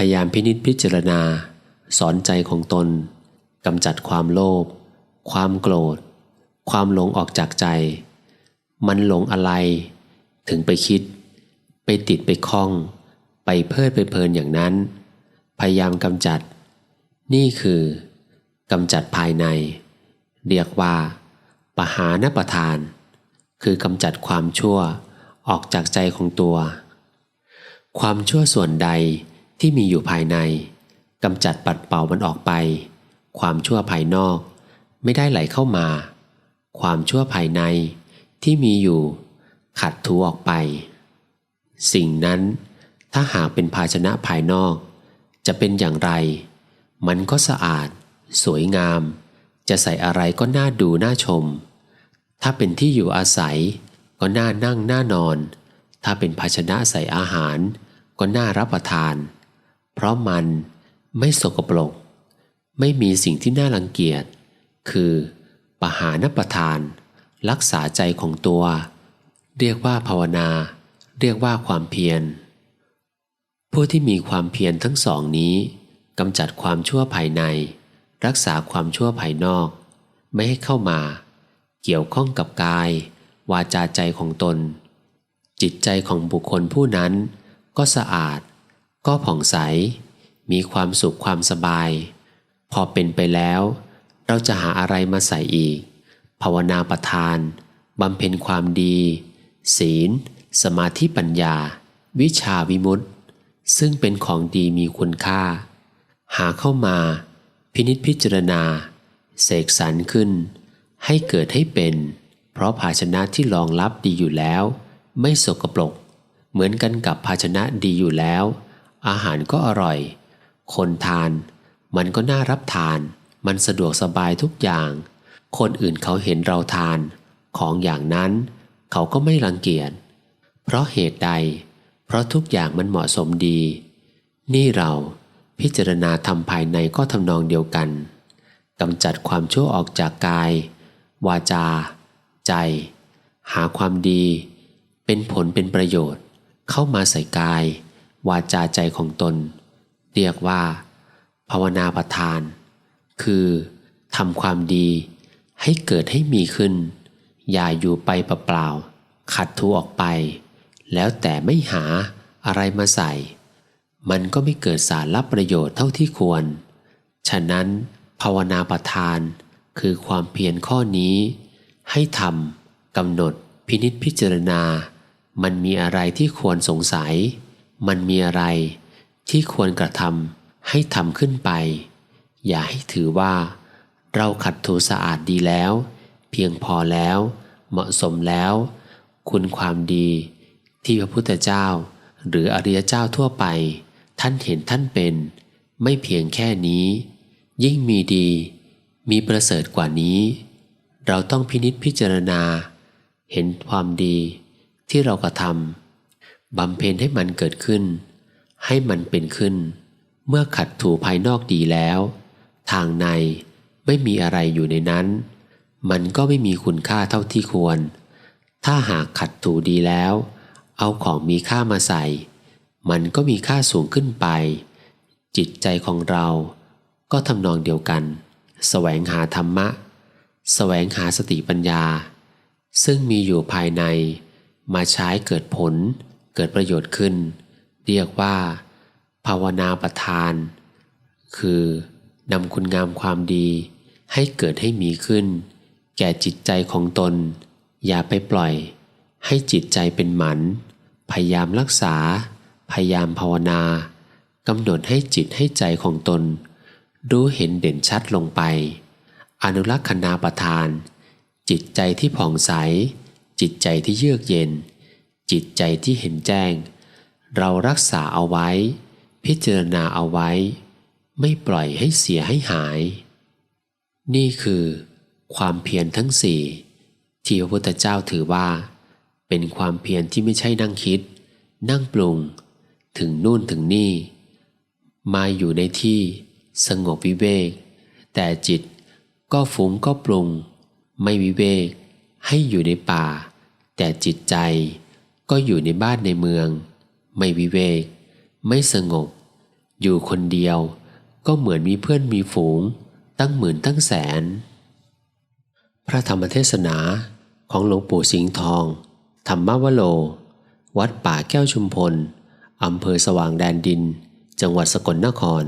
พยายามพินิจพิจารณา สอนใจของตนกำจัดความโลภความโกรธ ความหลงออกจากใจ มันหลงอะไร ถึงไปคิด ไปติดไปคล้อง ไปเพลิดไปเพลินอย่างนั้น พยายามกำจัด นี่คือกำจัดภายใน เรียกว่า ปหานประทาน คือกำจัดความชั่วออกจากใจของตัว ความชั่วส่วนใด ที่มีอยู่ภายในกำจัดปัดเป่ามันออกไป ความชั่วภายนอก ไม่ได้ไหลเข้ามา ความชั่วภายในที่มีอยู่ ขัดถูออกไป สิ่งนั้นถ้าหากเป็นภาชนะภายนอก จะเป็นอย่างไร มันก็สะอาด สวยงาม จะใส่อะไรก็น่าดูน่าชม ถ้าเป็นที่อยู่อาศัย ก็น่านั่งน่านอน ถ้าเป็นภาชนะใส่อาหาร ก็น่ารับประทาน เพราะมันไม่สกปรก ไม่มีสิ่งที่น่ารังเกียจ คือปหานประทาน รักษาใจของตัว เรียกว่าภาวนา เรียกว่าความเพียร ผู้ที่มีความเพียรทั้งสองนี้กำจัดความชั่วภายใน รักษาความชั่วภายนอก ไม่ให้เข้ามา เกี่ยวข้องกับกาย วาจาใจของตน จิตใจของบุคคลผู้นั้นก็สะอาด ก็ผ่องใส มีความสุขความสบาย พอเป็นไปแล้ว เราจะหาอะไรมาใส่อีก ภาวนาประทานบำเพ็ญความดี ศีล สมาธิปัญญา วิชาวิมุตติ ซึ่งเป็นของดีมีคุณค่า หาเข้ามา พินิจพิจารณา เสกสรรขึ้น ให้เกิดให้เป็น เพราะภาชนะที่รองรับดีอยู่แล้ว ไม่สกปรกเหมือนกันกับภาชนะดีอยู่แล้ว อาหารก็อร่อย คนทาน มันก็น่ารับทาน มันสะดวกสบายทุกอย่าง คนอื่นเขาเห็นเราทาน ของอย่างนั้น เขาก็ไม่รังเกียจ เพราะเหตุใด เพราะทุกอย่างมันเหมาะสมดี นี่เราพิจารณาทำภายในก็ทำนองเดียวกันกำจัดความชั่วออกจากกาย วาจา ใจ หาความดี เป็นผลเป็นประโยชน์ เข้ามาใส่กาย วาจาใจของตน เรียกว่า ภาวนาประทาน คือทำความดีให้เกิดให้มีขึ้น อย่าอยู่ไปเปล่าๆขัดทูออกไป แล้วแต่ไม่หาอะไรมาใส่ มันก็ไม่เกิดสารรับประโยชน์เท่าที่ควร ฉะนั้น ภาวนาประทาน คือความเพียรข้อนี้ ให้ทำกำหนดพินิษพิจารณา มันมีอะไรที่ควรสงสัย มันมีอะไรที่ควรกระทำให้ทำขึ้นไป อย่าให้ถือว่า เราขัดถูสะอาดดีแล้ว เพียงพอแล้ว เหมาะสมแล้ว คุณความดี ที่พระพุทธเจ้า หรืออริยเจ้าทั่วไป ท่านเห็นท่านเป็น ไม่เพียงแค่นี้ ยิ่งมีดี มีประเสริฐกว่านี้ เราต้องพินิษพิจารณา เห็นความดีที่เรากระทำ บำเพ็ญให้มันเกิดขึ้น ให้มันเป็นขึ้น เมื่อขัดถูภายนอกดีแล้ว ทางในไม่มีอะไรอยู่ในนั้น มันก็ไม่มีคุณค่าเท่าที่ควร ถ้าหากขัดถูดีแล้ว เอาของมีค่ามาใส่ มันก็มีค่าสูงขึ้นไป จิตใจของเรา ก็ทำนองเดียวกัน แสวงหาธรรมะ แสวงหาสติปัญญา ซึ่งมีอยู่ภายใน มาใช้เกิดผล เกิดประโยชน์ขึ้น เรียกว่า ภาวนาประทาน คือนำคุณงามความดี ให้เกิดให้มีขึ้น แก่จิตใจของตน อย่าไปปล่อย ให้จิตใจเป็นหมัน พยายามรักษา พยายามภาวนากำหนดให้จิตให้ใจของตน รู้เห็นเด่นชัดลงไป อนุรักษณาประทาน จิตใจที่ผ่องใส จิตใจที่เยือกเย็น จิตใจที่เห็นแจ้ง เรารักษาเอาไว้ พิจารณาเอาไว้ ไม่ปล่อยให้เสียให้หาย นี่คือ ความเพียรทั้งสี่ที่พระพุทธเจ้าถือว่า เป็นความเพียรที่ไม่ใช่นั่งคิด นั่งปรุง ถึงนู่นถึงนี่ มาอยู่ในที่สงบวิเวก แต่จิตก็ฟุ้งก็ปรุง ไม่วิเวก ให้อยู่ในป่า แต่จิตใจ ก็อยู่ในบ้านในเมือง ไม่วิเวก ไม่สงบ อยู่คนเดียว ก็เหมือนมีเพื่อนมีฝูง ตั้งหมื่นตั้งแสน พระธรรมเทศนาของหลวงปู่สิงห์ทอง ธรรมวโล วัดป่าแก้วชุมพลอำเภอสว่างแดนดิน จังหวัดสกลนคร